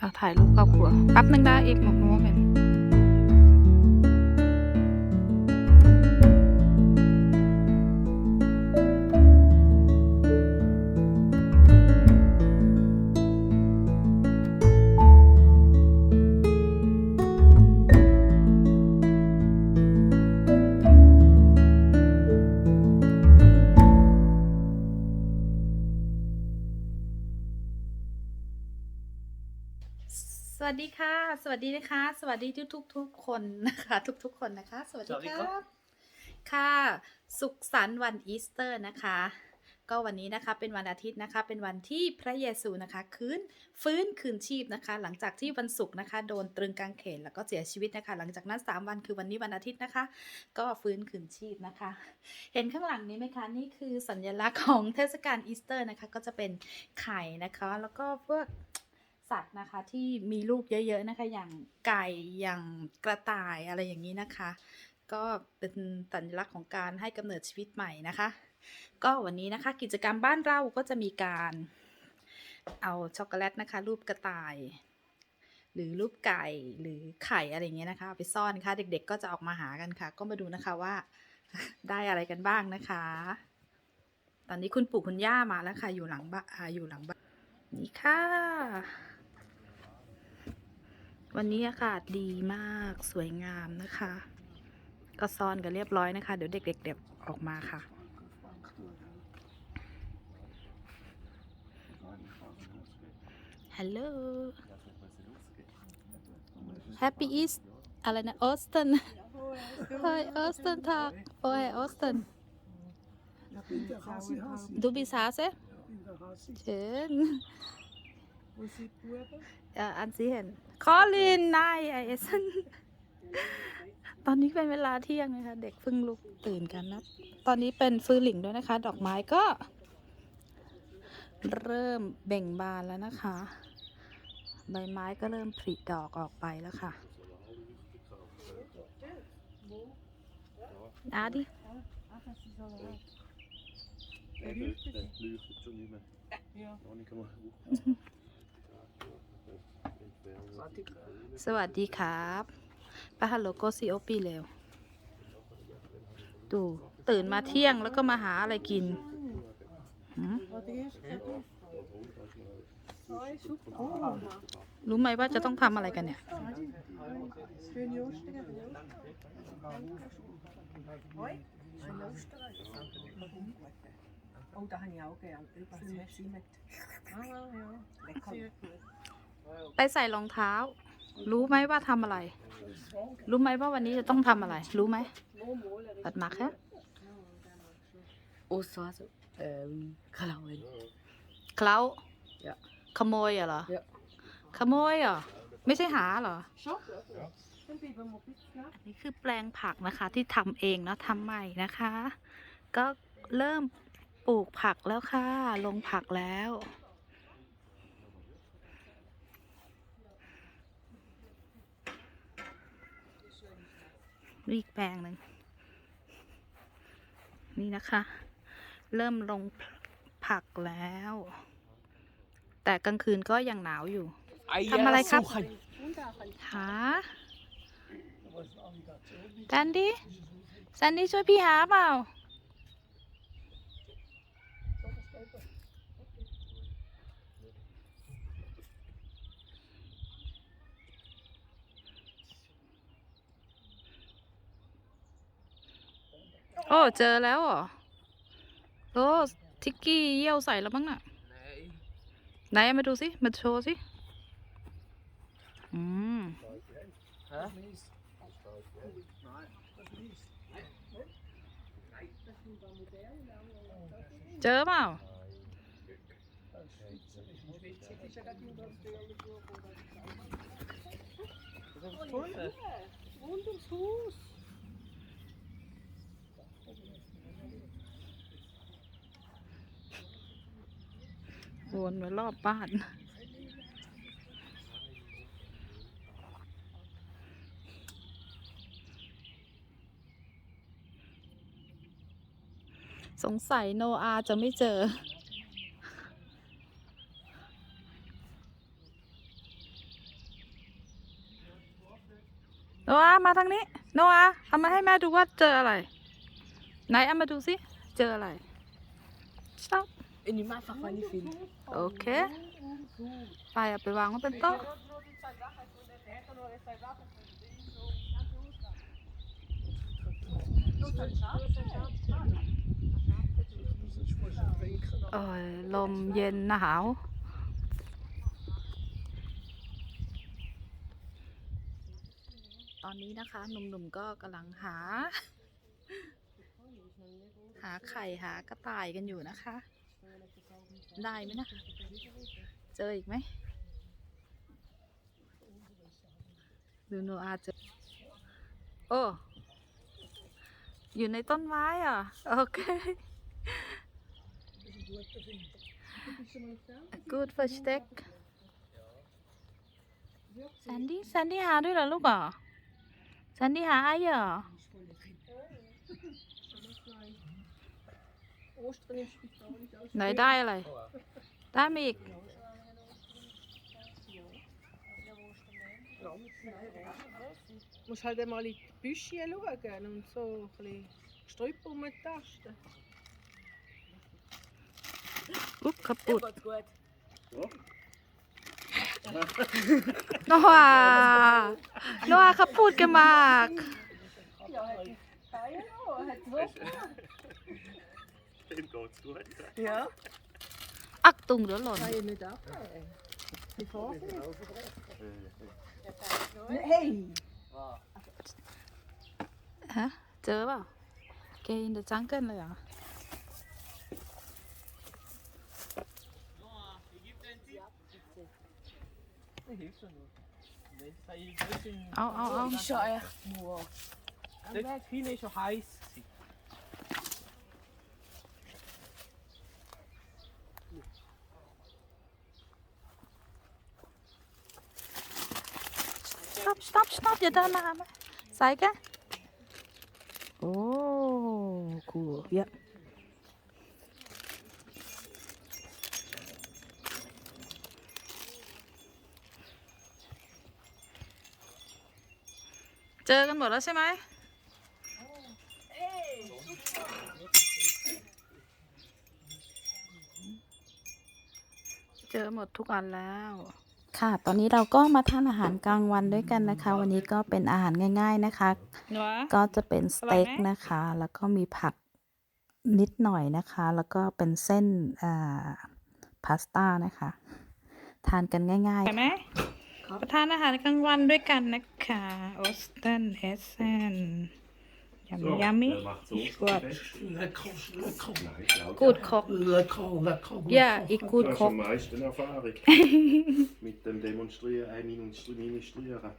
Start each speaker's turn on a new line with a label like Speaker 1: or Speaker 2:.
Speaker 1: เอาถ่ายรูปครอบครัวแป๊บนึงได้อีกหมกโม วัสดีค่ะ สวัสดีนะคะ สวัสดีทุกทุกทุกๆคนนะคะ ทุกๆคนนะคะ สวัสดี
Speaker 2: สวัสดี
Speaker 1: ค
Speaker 2: ครั
Speaker 1: รับบค่ะ สุขสันต์วันอีสเตอร์นะคะ ก็วันนี้นะคะเป็นวันอาทิตย์นะคะ เป็นวันที่พระเยซูนะคะคืนฟื้นคืนชีพนะคะ หลังจากที่วันศุกร์นะคะ โดนตรึงกางเขนแล้วก็เสียชีวิตนะคะ หลังจากนั้น 3 วันคือวันนี้วันอาทิตย์นะคะ ก็ฟื้นคืนชีพนะคะ เห็นข้างหลังนี้ไหมคะนี่คือสัญลักษณ์ของเทศกาลอีสเตอร์นะคะ ก็จะเป็นไข่นะคะ แล้วก็พวก สัตว์นะคะ ที่มีลูกเยอะๆนะคะ อย่างไก่อย่างกระต่ายอะไรอย่างนี้นะคะ ก็เป็นสัญลักษณ์ของการให้กำเนิดชีวิตใหม่นะคะ ก็วันนี้นะคะกิจกรรมบ้านเราก็จะมีการเอาช็อกโกแลตนะคะ รูปกระต่าย หรือรูปไก่หรือไข่อะไรอย่างเงี้ยนะคะไปซ่อนค่ะ เด็กๆ ก็จะออกมาหากันค่ะ ก็มาดูนะคะว่าได้อะไรกันบ้างนะคะ ตอนนี้คุณปู่คุณย่ามาแล้วค่ะ อยู่หลังบ้านอ่าอยู่หลังบ้านนี่ค่ะ วันนี้อากาศดีมากสวยงามนะคะ ก็ซ่อนกันเรียบร้อยนะคะ เดี๋ยวเด็กๆเด็กออกมาค่ะ ฮัลโหล Happy East อะไรนะ Austin Hi Austin ทักโอ้ย Austin Du bist Hase Schön
Speaker 3: Wo sind die Buben?
Speaker 1: Ja, ansehen. Colin, nein, er ist ตอนนี้เป็นเวลาเที่ยงนะคะ เด็กเพิ่งลุกตื่นกันนะ ตอนนี้เป็นฟื้นหลิงด้วยนะคะ ดอกไม้ก็ เริ่มเบ่งบานแล้วนะคะ ใบไม้ก็เริ่มผลิดอกออกไปแล้วค่ะอาดิ สวัสดีครับปาฮัลโลโกซิโอปีเร็วดูตื่นมาเที่ยงแล้วก็มาหาอะไรกินหืม
Speaker 3: Warte, gehst du? Ah, ist super. Oh,
Speaker 1: รู้ไหมว่าจะต้องทำอะไรกันเนี่ย
Speaker 3: schöne Ostern. Hoi. Schöne Ostern. Oh, da habe ich auch gern. Was hast du mit? Ah, ja. Lecker. Sehr gut.
Speaker 1: ไปใส่รองเท้า รู้ไหมว่าทำอะไร รู้ไหมว่าวันนี้จะต้องทำอะไร รู้ไหมปัดมาค่ะ
Speaker 4: Och så alltså, ähm, klauen.
Speaker 1: เคล้า
Speaker 4: Ja.
Speaker 1: ขโมยเหรอ
Speaker 4: Ja.
Speaker 1: ขโมยเหรอ ไม่ใช่หาเหรอ
Speaker 3: Schon? Dann bleiben wir ein bisschen.
Speaker 1: อันนี้คือแปลงผักนะคะที่ทำเองเนาะทำใหม่นะคะ ก็เริ่มปลูกผักแล้วค่ะ ลงผักแล้ว อีกแปลงหนึ่งนี่นะคะ เริ่มลงผักแล้ว แต่กลางคืนก็ยังหนาวอยู่ Kann man like
Speaker 2: Eier
Speaker 1: hab-
Speaker 2: suchen.
Speaker 1: หาแซนดี้แซนดี้ช่วยพี่หาเปล่า โอ้ เจอแล้วเหรอโอ้ทิกกี้เยี่ยวใส่แล้วมั้งน่ะ ไหนเอามาดูสิ มาโชว์สิ อืมเจอเปล่า
Speaker 3: Und
Speaker 1: วนมารอบบ้านสงสัยโนอาจะไม่เจอ โนอามาทางนี้ โนอาเอามาให้แม่ดูว่าเจออะไร ไหนเอามาดูสิ เจออะไรชอบ stop
Speaker 4: En die maakt van die film.
Speaker 1: โอเค ไปเอาไปวางไว้เป็นโต๊ะโอ้ยลมเย็นหนาวตอนนี้นะคะหนุ่มๆก็กำลังหา หาไข่หากระต่ายกันอยู่นะคะ ได้ไหมนะ เจออีกไหมดูโนอาเจอ โอ้ อยู่ในต้นไม้อะ โอเค good for steak แซนดี้แซนดี้หาด้วยเหรอลูกเหรอแซนดี้หาไอ้เหรอ ไหนได้อะไรได้มาอีก
Speaker 3: Du musst halt einmal in die Büsche schauen und so ein bisschen Strüpp rumtasten.
Speaker 1: อุ๊บกระปุด
Speaker 4: Gaat goed.
Speaker 1: โนอาโน
Speaker 2: Dem geht's gut.
Speaker 4: Ja.
Speaker 1: อักตุงเดี๋ยวหล่น
Speaker 3: Kann ich nicht abnehmen. Die Vorsicht.
Speaker 2: Äh,
Speaker 3: Hey!
Speaker 1: ฮะเจอเปล่าเกย์อินเดอะจังเกิลเลยเหรอ เอาเอาเอา
Speaker 4: Die is zo echt mooi.
Speaker 3: Dort hinten ist schon heiß. Gewesen.
Speaker 1: สต็อปช็อปย่าเดินมาหาม่ใส่กันโอ้คูลเยอะเจอกันหมดแล้วใช่ไหมเจอห มดทุกอันแล้วค่ะ ตอนนี้เราก็มาทานอาหารกลางวันด้วยกันนะคะ วันนี้ก็เป็นอาหารง่าย ๆนะคะก็จะเป็นสเต็กนะคะ แล้วก็มีผักนิดหน่อยนะคะ แล้วก็เป็นเส้นอ่าพาสต้านะคะ ทานกันง่าย ๆ
Speaker 5: ใช่ไหมทานอาหารกลางวันด้วยกันนะคะ ออสตันเอสเซน ยัม
Speaker 2: so,
Speaker 5: ยัมมี่
Speaker 2: der macht's so.
Speaker 5: Gut.
Speaker 6: Lecker, lecker.
Speaker 2: Nein, ich glaube,
Speaker 1: กูดคก
Speaker 6: Lecker, lecker. gut
Speaker 1: อย่า
Speaker 6: kochen.
Speaker 1: อีกกูด
Speaker 2: du
Speaker 1: ค
Speaker 2: hast
Speaker 1: ก
Speaker 2: am meisten Erfahrung mit dem Demonstrieren, äh, Ministri- Ministrieren.